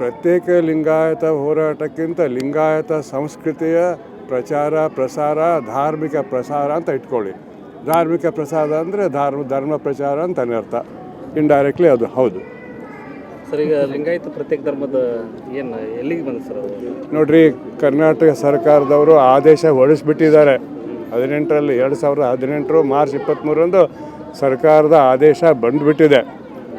ಪ್ರತ್ಯೇಕ ಲಿಂಗಾಯತ ಹೋರಾಟಕ್ಕಿಂತ ಲಿಂಗಾಯತ ಸಂಸ್ಕೃತಿಯ ಪ್ರಚಾರ ಪ್ರಸಾರ ಧಾರ್ಮಿಕ ಪ್ರಸಾರ ಅಂತ ಇಟ್ಕೊಳ್ಳಿ. ಧಾರ್ಮಿಕ ಪ್ರಸಾರ ಅಂದರೆ ಧಾರ್ಮ ಧರ್ಮ ಪ್ರಚಾರ ಅಂತ ಅರ್ಥ ಇಂಡೈರೆಕ್ಟ್ಲಿ ಅದು ಹೌದು. ಸರ್ ಈಗ ಲಿಂಗಾಯತ ಪ್ರತ್ಯೇಕ ಧರ್ಮದ ಏನು ಎಲ್ಲಿಗೆ ಬಂದ ಸರ್ ನೋಡ್ರಿ ಕರ್ನಾಟಕ ಸರ್ಕಾರದವರು ಆದೇಶ ಹೊರಡಿಸ್ಬಿಟ್ಟಿದ್ದಾರೆ. ಹದಿನೆಂಟರಲ್ಲಿ ಎರಡು ಸಾವಿರದ ಹದಿನೆಂಟರು ಮಾರ್ಚ್ ಇಪ್ಪತ್ತ್ಮೂರರಂದು ಸರ್ಕಾರದ ಆದೇಶ ಬಂದುಬಿಟ್ಟಿದೆ.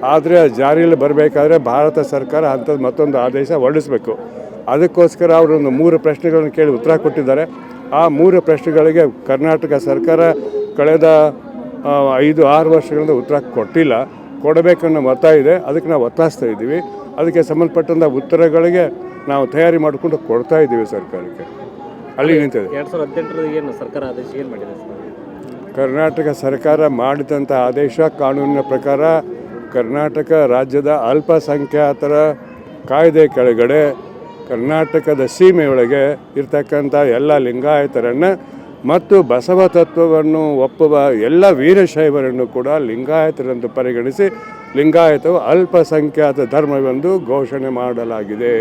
ಆದರೆ ಜಾರಿಯಲ್ಲಿ ಬರಬೇಕಾದ್ರೆ ಭಾರತ ಸರ್ಕಾರ ಅಂಥದ್ದು ಮತ್ತೊಂದು ಆದೇಶ ಹೊರಡಿಸಬೇಕು. ಅದಕ್ಕೋಸ್ಕರ ಅವರೊಂದು ಮೂರು ಪ್ರಶ್ನೆಗಳನ್ನು ಕೇಳಿ ಉತ್ತರ ಕೊಟ್ಟಿದ್ದಾರೆ. ಆ ಮೂರು ಪ್ರಶ್ನೆಗಳಿಗೆ ಕರ್ನಾಟಕ ಸರ್ಕಾರ ಕಳೆದ ಐದು ಆರು ವರ್ಷಗಳಿಂದ ಉತ್ತರ ಕೊಟ್ಟಿಲ್ಲ. ಕೊಡಬೇಕನ್ನೋ ಮತ ಇದೆ. ಅದಕ್ಕೆ ನಾವು ಒತ್ತಾಯಿಸ್ತಾ ಇದ್ದೀವಿ. ಅದಕ್ಕೆ ಸಂಬಂಧಪಟ್ಟಂಥ ಉತ್ತರಗಳಿಗೆ ನಾವು ತಯಾರಿ ಮಾಡಿಕೊಂಡು ಕೊಡ್ತಾ ಇದ್ದೀವಿ ಸರ್ಕಾರಕ್ಕೆ. ಅಲ್ಲಿ ನಿಂತಿದೆ. ಎರಡು ಸಾವಿರದ ಹದಿನೆಂಟರಲ್ಲಿ ಏನು ಸರ್ಕಾರ ಆದೇಶ ಏನು ಮಾಡಿದೆ ಕರ್ನಾಟಕ ಸರ್ಕಾರ ಮಾಡಿದಂಥ ಆದೇಶ ಕಾನೂನಿನ ಪ್ರಕಾರ ಕರ್ನಾಟಕ ರಾಜ್ಯದ ಅಲ್ಪಸಂಖ್ಯಾತರ ಕಾಯ್ದೆ ಕೆಳಗಡೆ ಕರ್ನಾಟಕದ ಸೀಮೆಯೊಳಗೆ ಇರ್ತಕ್ಕಂಥ ಎಲ್ಲ ಲಿಂಗಾಯತರನ್ನು ಮತ್ತು ಬಸವ ತತ್ವವನ್ನು ಒಪ್ಪುವ ಎಲ್ಲ ವೀರಶೈವರನ್ನು ಕೂಡ ಲಿಂಗಾಯತರೆಂದು ಪರಿಗಣಿಸಿ ಲಿಂಗಾಯತವು ಅಲ್ಪಸಂಖ್ಯಾತ ಧರ್ಮವೆಂದು ಘೋಷಣೆ ಮಾಡಲಾಗಿದೆ.